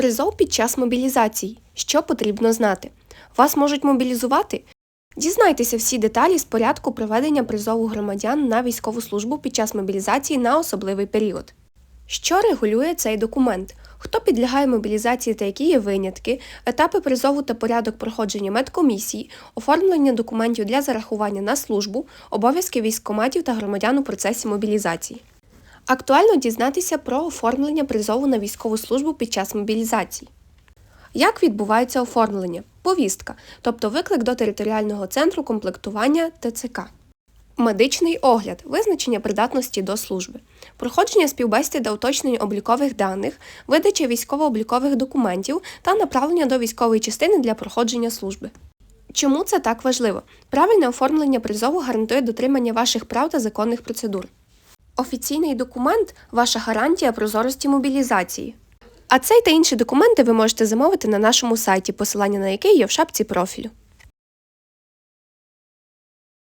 Призов під час мобілізації. Що потрібно знати? Вас можуть мобілізувати? Дізнайтеся всі деталі з порядку проведення призову громадян на військову службу під час мобілізації на особливий період. Що регулює цей документ? Хто підлягає мобілізації та які є винятки, етапи призову та порядок проходження медкомісії, оформлення документів для зарахування на службу, обов'язки військкоматів та громадян у процесі мобілізації. Актуально дізнатися про оформлення призову на військову службу під час мобілізації. Як відбувається оформлення? Повістка, тобто виклик до територіального центру комплектування ТЦК. Медичний огляд визначення придатності до служби, проходження співбесід та уточнення облікових даних, видача військово-облікових документів та направлення до військової частини для проходження служби. Чому це так важливо? Правильне оформлення призову гарантує дотримання ваших прав та законних процедур. Офіційний документ ваша гарантія прозорості мобілізації. А цей та інші документи ви можете замовити на нашому сайті, посилання на який є в шапці профілю.